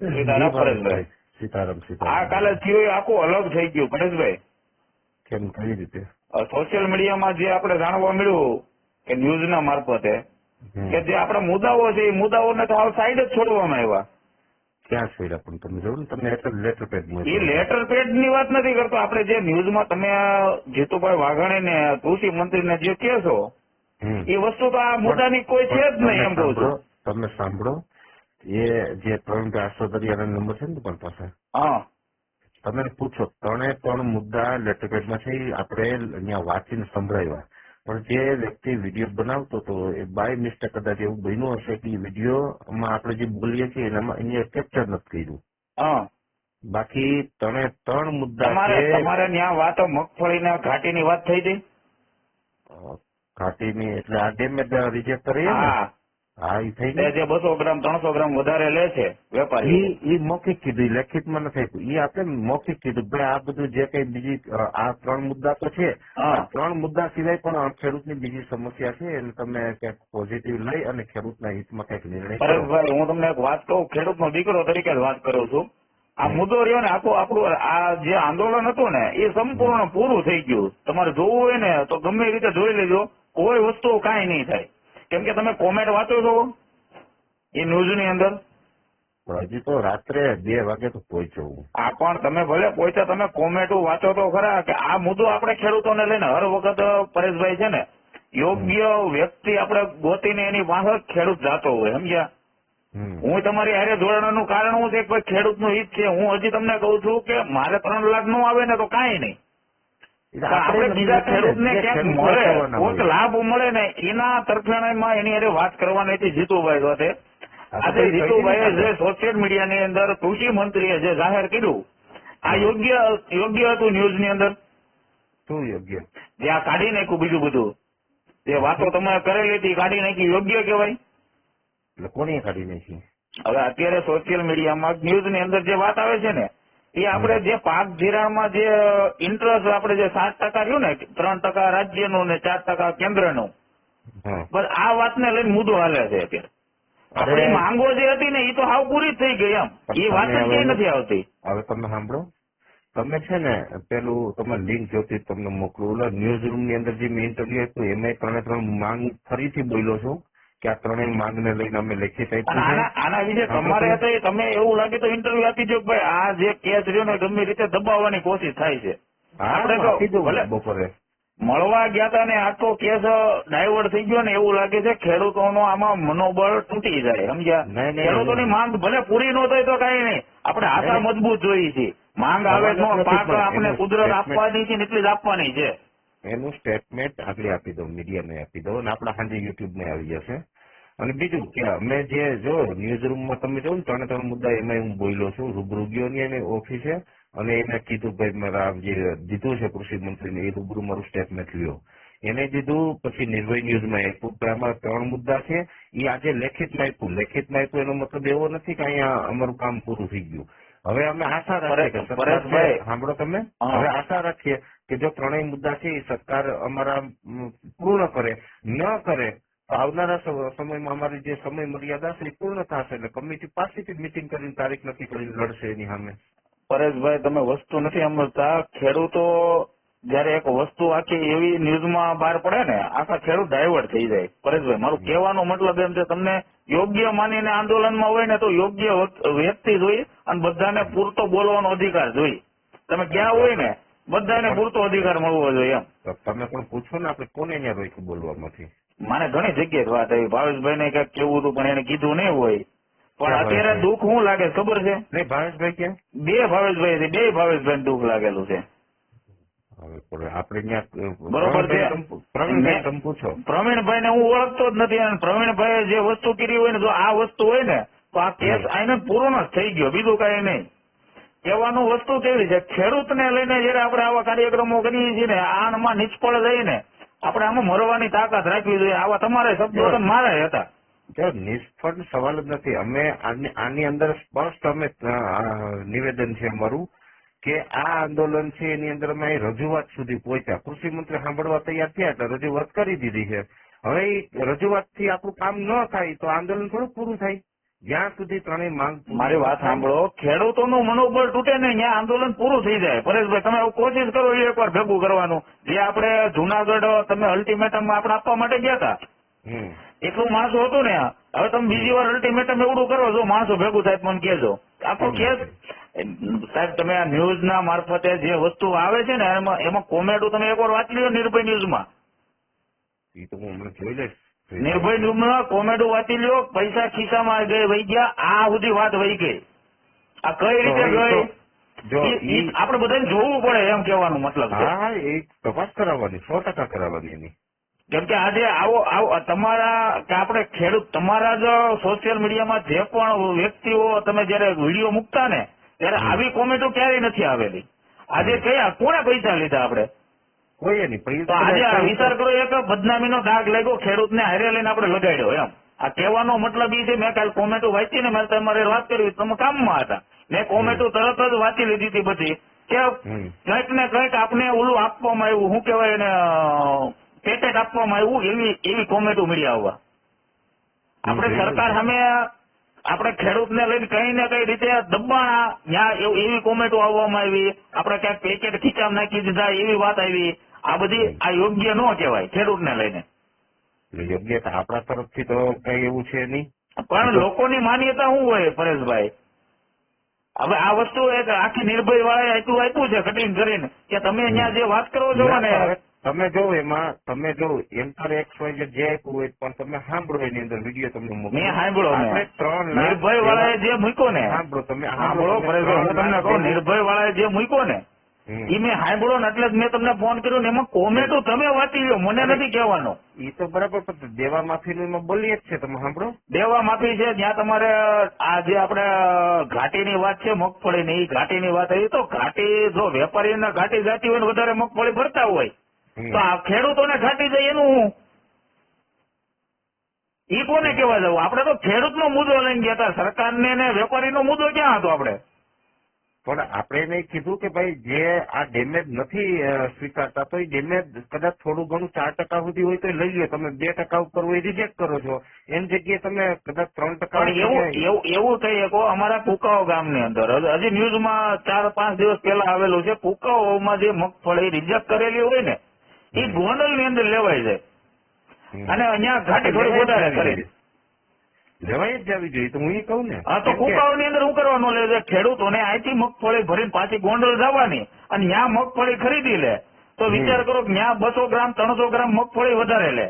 સીતારામ પરેશભાઈ સીતારામ આ કાલે થયું આખું અલગ થઈ ગયું પરેશભાઈ કેમ કઈ રીતે? સોશિયલ મીડિયામાં જે આપણે જાણવા મળ્યું કે ન્યૂઝના મારફતે. કે જે આપણા મુદ્દાઓ છે એ મુદ્દાઓને તો હાલ સાઈડ જ છોડવામાં આવ્યા. ક્યાં છોડ્યા પણ તમે? જોયું તમને લેટર પેડ એ લેટર પેડની વાત નથી કરતો. આપણે જે ન્યૂઝમાં તમે જીતુભાઈ વાઘાણી ને કૃષિ મંત્રીને જે કહેશો એ વસ્તુ તો આ મુદ્દાની કોઈ છે જ નહીં એમ કહું છું. તમે સાંભળો. એ જે ત્રણ આસો નંબર છે ને તમારી પાસે? હા. તમે પૂછો ત્રણે ત્રણ મુદ્દા લેટરપેડમાં છે આપણે અહીંયા વાંચીને સંભળાવ્યા. પણ જે વ્યક્તિ વીડિયો બનાવતો હતો એ બાય મિસ્ટેક કદાચ એવું બન્યું હશે કે વિડીયોમાં આપણે જે બોલીએ છીએ એનામાં અહીંયા કેપ્ચર નથી કર્યું. હા. બાકી ત્રણે ત્રણ મુદ્દા તમારે ત્યાં વાતો મગફળીના ઘાટીની વાત થઈ હતી? ઘાટીની એટલે આ ડેમેજ રિજેક્ટ કરીએ ને? હા એ થઈ જે બસો ગ્રામ ત્રણસો ગ્રામ વધારે લે છે વેપારી ઈ મૌખિક કીધું લેખિતમાં નથી આપ્યું. ઈ આપણે મૌખિક કીધું ભાઈ આ બધું જે કઈ બીજી આ ત્રણ મુદ્દા તો છે. ત્રણ મુદ્દા સિવાય પણ ખેડૂતની બીજી સમસ્યા છે એટલે તમે ક્યાંક પોઝિટિવ લઈ અને ખેડૂતના હિતમાં કંઈક નિર્ણય પરેશભાઈ હું તમને એક વાત કહું ખેડૂતનો દીકરો તરીકે જ વાત કરું છું. આ મુદ્દો રહ્યો ને આખું આપણું આ જે આંદોલન હતું ને એ સંપૂર્ણ પૂરું થઈ ગયું. તમારે જોવું હોય ને તો ગમે એ રીતે જોઈ લેજો. કોઈ વસ્તુ કાંઈ નહીં થાય. કેમ કે તમે કોમેન્ટ વાંચો છો? એ ન્યૂઝની અંદર. હજી તો રાત્રે બે વાગે તો પહોંચ્યો આ પણ તમે ભલે પહોંચ્યા તમે કોમેન્ટો વાંચો તો ખરા કે આ મુદ્દો આપણે ખેડૂતોને લઈને હર વખત પરેશભાઈ છે ને યોગ્ય વ્યક્તિ આપણે ગોતીને એની પાસે ખેડૂત જાતો હોય સમજ્યા. હું તમારી હારે જોડાવાનું કારણ હું છે કે ખેડૂતનું હિત છે. હું હજી તમને કહું છું કે મારે ત્રણ લાખનું આવે ને તો કાંઈ નહીં. આપણે બીજા ખેડૂતને ક્યાંક મળે કોઈક લાભ મળે ને એના તરફેણમાં એની અરે વાત કરવાની હતી જીતુભાઈ સાથે. આજે જીતુભાઈએ જે સોશિયલ મીડિયાની અંદર કૃષિ મંત્રીએ જે જાહેર કર્યું આ યોગ્ય યોગ્ય હતું ન્યૂઝની અંદર? શું યોગ્ય? જે આ કાઢી નાખ્યું બીજું બધું. જે વાતો તમે કરેલી હતી કાઢી નાખી યોગ્ય કહેવાય? એટલે કોની કાઢી નાખી? હવે અત્યારે સોશિયલ મીડિયામાં ન્યૂઝની અંદર જે વાત આવે છે ને એ આપણે જે પાક ધિરાણમાં જે ઇન્ટરેસ્ટ આપણે જે સાત ટકા રહ્યું ને ત્રણ ટકા રાજ્યનું ને ચાર ટકા કેન્દ્રનું બસ આ વાતને લઈને મુદ્દો હાલે છે અત્યારે. આપણી માંગો જે હતી ને એ તો હાવ પૂરી થઈ ગઈ એમ. એ વાત જ નથી આવતી. હવે તમે સાંભળો. તમે છે ને પેલું તમે લિંક જોતી તમને મોકલું. ન્યૂઝ રૂમની અંદર જે મેં ઇન્ટરવ્યુ હતું એમાં ત્રણે ત્રણ માંગ ફરીથી બોલ્યો છું. કે આ ત્રણેય માંગને લઈને અમે લેખિત આના વિશે તમારે તો- તો તમે એવું લાગે તો ઇન્ટરવ્યુ આપી દો ભાઈ આ જે કેસ રહ્યો ને ગમે રીતે દબાવવાની કોશિશ થાય છે. આપણે તો બપોરે. મળવા ગયા હતા ને આખો કેસ ડાયવર્ટ થઈ ગયો ને એવું લાગે છે ખેડૂતોનો આમાં મનોબળ તૂટી જાય સમજ્યા? ખેડૂતોની માંગ ભલે પૂરી ન થાય તો કઈ નહીં આપણે આશા મજબૂત જોઈએ છીએ. માંગ આવે તો પાક આપણે કુદરત આપવાની છે એટલી જ આપવાની છે. એનું સ્ટેટમેન્ટ આગળ આપી દઉં મીડિયાને આપી દઉં, અને આપણા સાંજે યુટ્યુબમાં આવી જશે. અને બીજું કે અમે જે જો ન્યૂઝ રૂમમાં તમે જોઉં ત્રણે ત્રણ મુદ્દા એમાં હું બોલ્યો છું. રૂબરૂ ગયો ની એને ઓફિસે, અને એને કીધું ભાઈ મારા જે દીધું છે કૃષિ મંત્રીને, એ રૂબરૂ મારું સ્ટેટમેન્ટ લ્યો. એને દીધું, પછી નિર્ભય ન્યૂઝમાં આપ્યું આમાં ત્રણ મુદ્દા છે. એ આજે લેખિતમાં આપ્યું. લેખિતમાં આપ્યું એનો મતલબ એવો નથી કે અહીંયા અમારું કામ પૂરું થઈ ગયું. હવે અમે આશા રાખીએ. સાંભળો તમે? હવે આશા રાખીએ કે જો ત્રણેય મુદ્દા છે એ સરકાર અમારા પૂર્ણ કરે ન કરે તો આવનારા સમયમાં અમારી જે સમય મર્યાદા છે એ પૂર્ણ થશે એટલે કમિટી પાસેથી મિટિંગ કરીને તારીખ નક્કી કરીને લડશે એની સામે. પરેશભાઈ તમે વસ્તુ નથી સમજતા ખેડૂતો જયારે એક વસ્તુ આખી એવી ન્યૂઝમાં બહાર પડે ને આખા ખેડૂત ડાયવર્ટ થઈ જાય. પરેશભાઈ મારું કહેવાનો મતલબ એમ છે તમને યોગ્ય માનીને આંદોલનમાં હોય ને તો યોગ્ય વ્યક્તિ જોઈએ અને બધાને પૂરતો બોલવાનો અધિકાર જોઈએ તમે ક્યાં હોય ને બધાને પૂરતો અધિકાર મળવો જોઈએ એમ. તમે પણ પૂછો ને આપણે કોને અહીંયા રોક્યું બોલવામાંથી? મને ઘણી જગ્યાએ વાત આવી. ભાવેશભાઈ ને કંઈક કેવું હતું પણ એને કીધું નહીં હોય. પણ અત્યારે દુઃખ શું લાગે ખબર છે? નહીં ભાવેશભાઈ કે બે ભાવેશભાઈ બે ભાવેશભાઈ દુઃખ લાગેલું છે. આપણે અહીંયા બરોબર છે. પ્રવીણભાઈ તમે પૂછો. પ્રવીણભાઈ ને હું ઓળખતો જ નથી અને પ્રવીણભાઈ જે વસ્તુ કરી હોય ને જો આ વસ્તુ હોય ને તો આ કેસ આને પૂર્ણ જ થઈ ગયો બીજું કઈ નહીં. કહેવાનું વસ્તુ કેવી છે? ખેડૂતને લઈને જયારે આપણે આવા કાર્યક્રમો કરીએ છીએ ને આમાં નિષ્ફળ રહીને આપણે આમાં મરવાની તાકાત રાખવી જોઈએ. આવા તમારે શબ્દો મારે મારા હતા. નિષ્ફળ સવાલ જ નથી. અમે આની આની અંદર સ્પષ્ટ અમે નિવેદન છે અમારું. કે આ આંદોલન છે એની અંદર અમે રજૂઆત સુધી પહોંચ્યા. કૃષિ મંત્રી સાંભળવા તૈયાર થયા એટલે રજૂઆત કરી દીધી છે. હવે રજૂઆતથી આપણું કામ ન થાય તો આંદોલન થોડું પૂરું થાય. જ્યાં સુધી ત્રણેય માંગ મારી વાત સાંભળો ખેડૂતો ખેડૂતોનું મનોબળ તૂટે ને ત્યાં આંદોલન પૂરું થઈ જાય. પરેશભાઈ તમે કોશિશ કરો એ એકવાર ભેગું કરવાનું. જે આપણે જુનાગઢ તમે અલ્ટિમેટમ આપણે આપવા માટે ગયા હતા. એટલું માણસો હતું ને હવે તમે બીજી વાર અલ્ટિમેટમ એવડું કરો જો માણસો ભેગું થાય મને કહેજો. આખો કેસ સાહેબ તમે આ ન્યૂઝ ના મારફતે જે વસ્તુ આવે છે ને એમાં એમાં કોમેડું તમે એકવાર વાંચી લ્યો નિર્ભય ન્યૂઝમાં. એ તો હું હમણાં જોઈ લઈશ. નિર્ભય ન્યૂઝમાં કોમેડું વાંચી લ્યો પૈસા ખિસ્સામાં ગઈ વહી ગયા આ સુધી વાત વહી ગઈ. આ કઈ રીતે ગઈ? આપણે બધાને જોવું પડે એમ કેવાનું મતલબ હા હા એ તપાસ કરાવવાની સો ટકા કરાવવાની એની. કેમ કે આજે આવો આવો તમારા કે આપણે ખેડૂત તમારા જ સોશિયલ મીડિયામાં જે પણ વ્યક્તિઓ તમે જયારે વીડિયો મૂકતા ને ત્યારે આવી કોમેન્ટો ક્યારેય નથી આવેલી. આજે કયા કોને પૈસા લીધા આપણે? કોઈ નહીં આજે વિચાર કરો એક બદનામીનો દાગ લાગ્યો ખેડૂતને હારે લઈને આપણે લગાડ્યો એમ. આ કહેવાનો મતલબ એ છે મેં કાલ કોમેન્ટો વાંચી ને મેં તમારે વાત કરી તમે કામમાં હતા. મેં કોમેન્ટો તરત જ વાંચી લીધી હતી બધી કે કંઈક ને કંઈક આપને ઓલું આપવામાં આવ્યું શું કહેવાય એને પેકેટ આપવામાં આવ્યું એવી એવી કોમેન્ટો મળી આવવા આપણે સરકાર સામે આપણે ખેડૂતને લઈને કઈ ને કઈ રીતે દબાણા ત્યાં એવી કોમેન્ટો આવવામાં આવી. આપણે ક્યાંક પેકેટ ખીચા નાખી દીધા એવી વાત આવી. આ બધી. આ યોગ્ય ન કહેવાય ખેડૂતને લઈને. યોગ્ય આપણા તરફથી તો કઈ એવું છે નહીં. પણ લોકોની માન્યતા શું હોય પરેશભાઈ? હવે આ વસ્તુ એક આખી નિર્ભય વાળાએ આટલું આપ્યું છે કટિંગ કરીને. કે તમે અહીંયા જે વાત કરો છો ના, તમે જો એમાં તમે જો એન્ટર એક્સ વાય જે આપ્યું હોય પણ તમે સાંભળો એની અંદર વીડિયો તમને. મેં સાંભળ્યો ત્રણ નિર્ભય વાળાએ જે મૂક્યો ને. સાંભળો તમે સાંભળો હું તમને કહું નિર્ભય વાળાએ જે મૂક્યો ને એ મેં સાંભળો ને એટલે જ મેં તમને ફોન કર્યો ને એમાં કોમેન્ટો તમે વાંચી લો મને નથી કહેવાનો. એ તો બરાબર પણ દેવા માફીનું એમાં બોલીએ જ છે તમે સાંભળો. દેવા માફી છે જ્યાં તમારે આ જે આપણે ઘાટીની વાત છે મગફળીની એ ઘાટીની વાત એ તો ઘાટી જો વેપારીને ઘાટી જાતી હોય ને વધારે મગફળી ભરતા હોય. તો આ ખેડૂતોને છાંટી જાય એનું. હું ઈ કોને કેવા જવું? આપણે તો ખેડૂતનો મુદ્દો લઈને ગયા હતા. સરકારને ને વેપારીનો મુદ્દો ક્યાં હતો આપણે? પણ આપણે એને કીધું કે ભાઈ જે આ ડેમેજ નથી સ્વીકારતા તો એ ડેમેજ કદાચ થોડું ઘણું ચાર ટકા સુધી હોય તો લઈ લો. તમે બે ટકા ઉપર હોય રિજેક્ટ કરો છો. એમ જગ્યાએ તમે કદાચ ત્રણ ટકા એવું એવું થઈ શકો અમારા કુકાઓ ગામની અંદર. હજી- હજી ન્યૂઝમાં ચાર પાંચ દિવસ પહેલા આવેલું છે. કુકાઓમાં જે મગફળી રિજેક્ટ કરેલી હોય ને એ ગોંડલની અંદર લેવાય છે. અને અહીંયા ઘાટી થોડી વધારે કરી લેવાય જ જવી જોઈએ તો હું એ કહું ને. હા તો કેમ ની અંદર હું કરવાનું? લે છે ખેડૂતોને અહીંથી મગફળી ભરીને પાછી ગોંડલ જવાની અને ત્યાં મગફળી ખરીદી લે. તો વિચાર કરો કે ત્યાં બસો ગ્રામ ત્રણસો ગ્રામ મગફળી વધારે લે.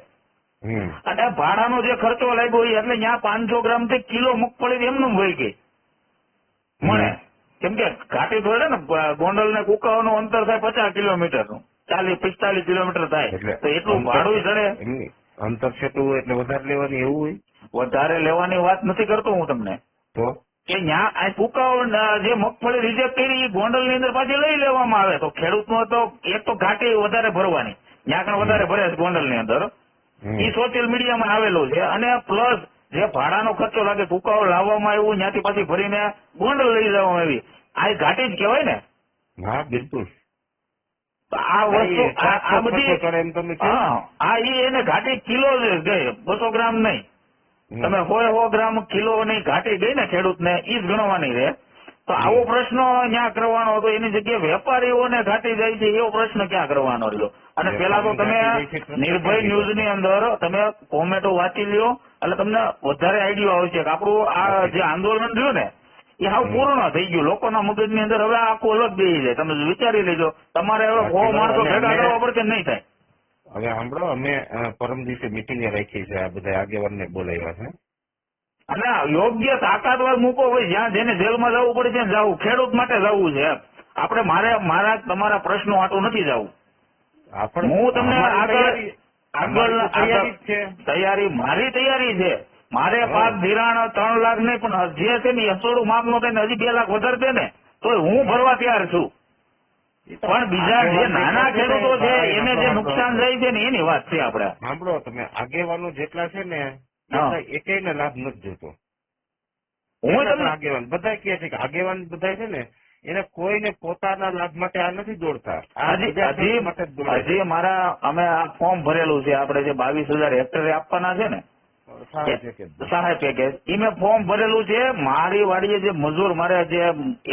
અને ભાડાનો જે ખર્ચો લાગ્યો હોય એટલે ત્યાં પાંચસો ગ્રામથી કિલો મગફળી એમનું વહી ગઈ મળે. કેમ કે ઘાટી થોડે ને ગોંડલ ને કુકાઓનું અંતર થાય પચાસ કિલોમીટરનું ચાલીસ પિસ્તાલીસ કિલોમીટર થાય. તો એટલું ભાડું ચડે અંતર છેટું એટલે વધારે લેવાની એવું હોય? વધારે લેવાની વાત નથી કરતો હું તમને. તો? કે ત્યાં આ જે મગફળી રિજેક્ટ કરી એ ગોંડલની અંદર પાછી લઈ લેવામાં આવે. તો ખેડૂતનો તો એક તો ઘાટી વધારે ભરવાની. ત્યાં આગળ વધારે ભરે છે ગોંડલની અંદર. એ સોશિયલ મીડિયામાં આવેલું છે. અને પ્લસ જે ભાડાનો ખર્ચો લાગે કુકાઓ લાવવામાં આવ્યું ત્યાંથી પાછી ભરીને ગોંડલ લઈ જવામાં આવી. આ ઘાટી જ કહેવાય ને. હા બિલકુલ. આ વસ્તુ આ બધી. હા એને ઘાટી કિલો જ ગઈ બસો ગ્રામ નહીં. તમે હોય સો ગ્રામ કિલો ની ઘાટી ગઈ ને ખેડૂતને ઈ જ ગણવાની રે તો આવો પ્રશ્ન ક્યાં કરવાનો હતો એની જગ્યાએ વેપારીઓને ઘાટી જાય છે એવો પ્રશ્ન ક્યાં કરવાનો રહ્યો? અને પેલા તો તમે નિર્ભય ન્યૂઝની અંદર તમે કોમેન્ટો વાંચી લ્યો એટલે તમને વધારે આઈડિયા આવશે કે આપણું આ જે આંદોલન રહ્યું ને એ હાવ પૂર્ણ થઈ ગયું. લોકોના મગજની અંદર હવે આખું અલગ બેસી જાય. તમે વિચારી લેજો. તમારે હવે સો માણસો ભેગા કરવા પડશે નહીં થાય. હવે સાંભળો અમે પરમ દિવસે મિટિંગ રાખી છે આ બધા આગેવાનને બોલાવ્યા છે. અને યોગ્ય તાકાતવાર મૂકો. હોય જ્યાં જેને જેલમાં જવું પડે ત્યાં જવું. ખેડૂત માટે જવું છે. આપણે મારે મારા તમારા પ્રશ્નો આટો નથી જવું. હું તમને આગળ આગળ તૈયારી મારી તૈયારી છે. મારે. પાક ધિરાણ ત્રણ લાખ નહીં પણ જે છે ને એ થોડું માપ નો થાય હજી બે લાખ વધારે છે ને તો હું ભરવા તૈયાર છું. પણ બીજા જે નાના ખેડૂતો છે એને જે નુકસાન થાય છે ને એની વાત છે આપડે સાંભળો તમે આગેવાનો જેટલા છે ને એકેયને લાભ નથી જોતો. હું તમને આગેવાન. બધા કહે છે કે આગેવાન બધા છે ને એને કોઈને પોતાના લાભ માટે આ નથી દોડતા. હજી મારા અમે આ ફોર્મ ભરેલું છે આપણે જે બાવીસ હજાર હેક્ટરે આપવાના છે ને સહાય પેકેજ ઈ મેં ફોર્મ ભરેલું છે મારી વાડીએ જે મજૂર મારે જે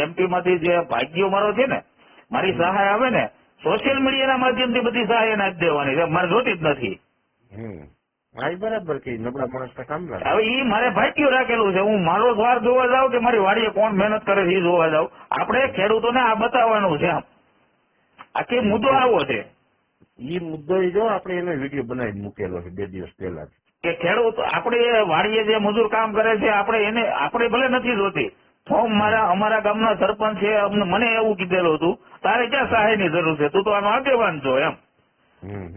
એમપી માંથી જે ભાગ્યો મારો છે ને મારી સહાય આવે ને સોશિયલ મીડિયાના માધ્યમથી બધી સહાય એને આપી દેવાની છે. મારે જોતી જ નથી. બરાબર કે નબળા માણસ કામ લાગે. હવે ઈ મારે ભાગ્યું રાખેલું છે. હું મારો સ્વાર્થ જોવા જાઉં કે મારી વાડીએ કોણ મહેનત કરે છે એ જોવા જાઉં? આપણે ખેડૂતોને આ બતાવવાનું છે આમ. આખી મુદ્દો આવો છે. ઈ મુદ્દો જો આપણે એનો વીડિયો બનાવી મૂકેલો છે બે દિવસ પહેલા જ. કે ખેડૂત આપણે વાડીએ જે મજૂર કામ કરે છે આપણે એને આપણે ભલે નથી જોતી ફોર્મ મારા અમારા ગામના સરપંચ છે મને એવું કીધેલું હતું તારે ક્યાં સહાયની જરૂર છે? તું તો આનો આગેવાન છો એમ.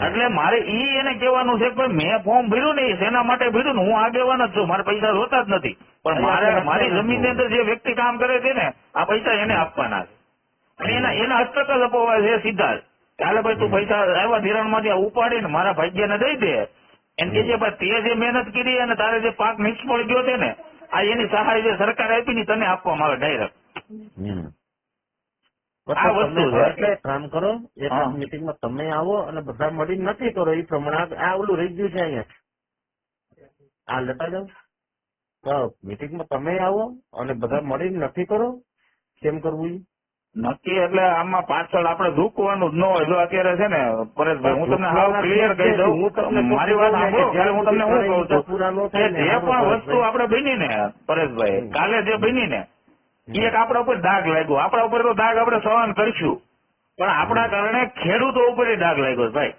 એટલે મારે ઈ એને કહેવાનું છે કે મેં ફોર્મ ભર્યું ને સેના માટે ભર્યું ને હું આગેવાન જ છું મારે પૈસા જોતા જ નથી. પણ મારે મારી જમીનની અંદર જે વ્યક્તિ કામ કરે છે ને આ પૈસા એને આપવાના છે. એના એના હસ્તક જ અપાવવા છે સીધા જ. ચાલે ભાઈ તું પૈસા આવ્યા ધિરાણમાંથી ઉપાડીને મારા ભાગ્યને દઈ દે. એમ કે છે તે જે મહેનત કરી અને તારે જે પાક નિષ્ફળ ગયો છે ને આ એની સહાય જે સરકાર આપી ને તને આપવામાં આવે ડાયરેક્ટ એટલે કામ કરો એક મિટિંગમાં તમે આવો અને બધા મળી નથી કરો એ પ્રમાણે આ- ઓલું રહી ગયું છે અહીંયા. આ લેતા જાઓ. તો મીટિંગમાં તમે આવો અને બધા મળીને નક્કી કરો કેમ કરવું નક્કી એટલે આમાં પાછળ આપણે ઝૂકવાનું જ ન હોય. જો અત્યારે છે ને પરેશભાઈ હું તમને હાલ ક્લિયર કહી હું તમને દઉં મારી વાત સાંભળો. એટલે હું તમને શું કહું છું કે જે પણ વસ્તુ આપણે બની ને પરેશભાઈ કાલે જે બની ને એક આપણા ઉપર દાગ લાગ્યો. આપણા ઉપર તો દાગ આપણે સહન કરીશું. પણ આપણા કારણે ખેડૂતો ઉપર દાગ લાગ્યો ભાઈ.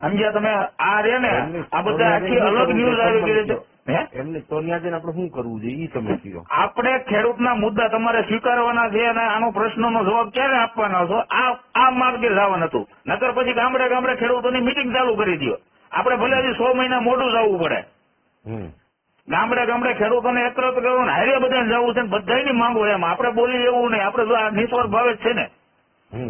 સમજ્યા તમે? આ રે ને આ બધા આખી અલગ ન્યૂઝ આવી ગઈ છે. હે? એમને તો આપણે શું કરવું જોઈએ? એ તમે કહો. આપણે ખેડૂતના મુદ્દા તમારે સ્વીકારવાના છે અને આનો પ્રશ્નનો જવાબ ક્યારે આપવાના છો? આ આ માર્ગે જવાનું હતું. નકર પછી ગામડે ગામડે ખેડૂતોની મિટિંગ ચાલુ કરી દો આપણે ભલે હજી સો મહિના મોડું જવું પડે. ગામડે ગામડે ખેડૂતોને એકત્ર કરવું હારે બધાને જવું છે ને બધાની માંગો એમ. આપણે બોલી એવું નહીં. આપણે નિસ્વાર્થ ભાવે જ છે ને.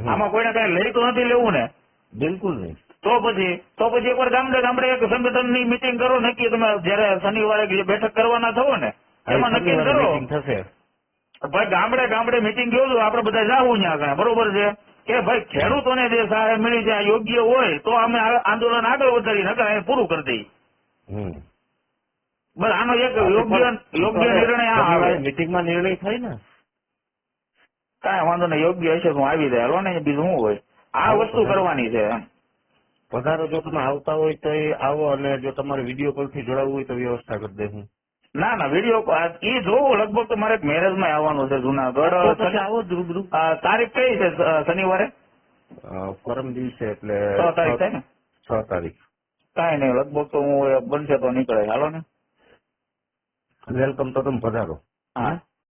આમાં કોઈને કઈ લઈ તો નથી લેવું ને. બિલકુલ નહીં. તો પછી તો પછી એકવાર ગામડે ગામડે એક સંગઠનની મિટિંગ કરો નક્કી તમે જયારે શનિવારે બેઠક કરવાના થવો ને એમાં નક્કી કરો. થશે. ભાઈ ગામડે ગામડે મિટિંગ ગયો આપણે બધા જાવું ત્યાં આગળ બરોબર છે? કે ભાઈ ખેડૂતોને જે સહાય મળી જાય યોગ્ય હોય તો અમે આંદોલન આગળ વધારી નકર પૂરું કરી દઈએ. બસ આનો એક યોગ્ય યોગ્ય નિર્ણય આ આવે. મિટિંગમાં નિર્ણય થાય ને? કાંઈ વાંધો નહીં યોગ્ય હશે હું આવી જાય. હલો ને બીજું શું હોય? આ વસ્તુ કરવાની છે એમ. પધારો જો તમે આવતા હોય તો એ આવો અને જો તમારે વીડિયો કોલથી જોડાવવું હોય તો વ્યવસ્થા કરી દે હું. ના ના વીડિયો એ જોવું લગભગ તો મારે મેરેજમાં આવવાનું છે જુનાગઢ આવો તારીખ કઈ છે શનિવારે? પરમ દિવસે એટલે છ તારીખ થાય ને? છ તારીખ. કાંઈ નહીં લગભગ તો હું બનશે તો નીકળે. હાલો ને. વેલકમ તો તમે પધારો. હા.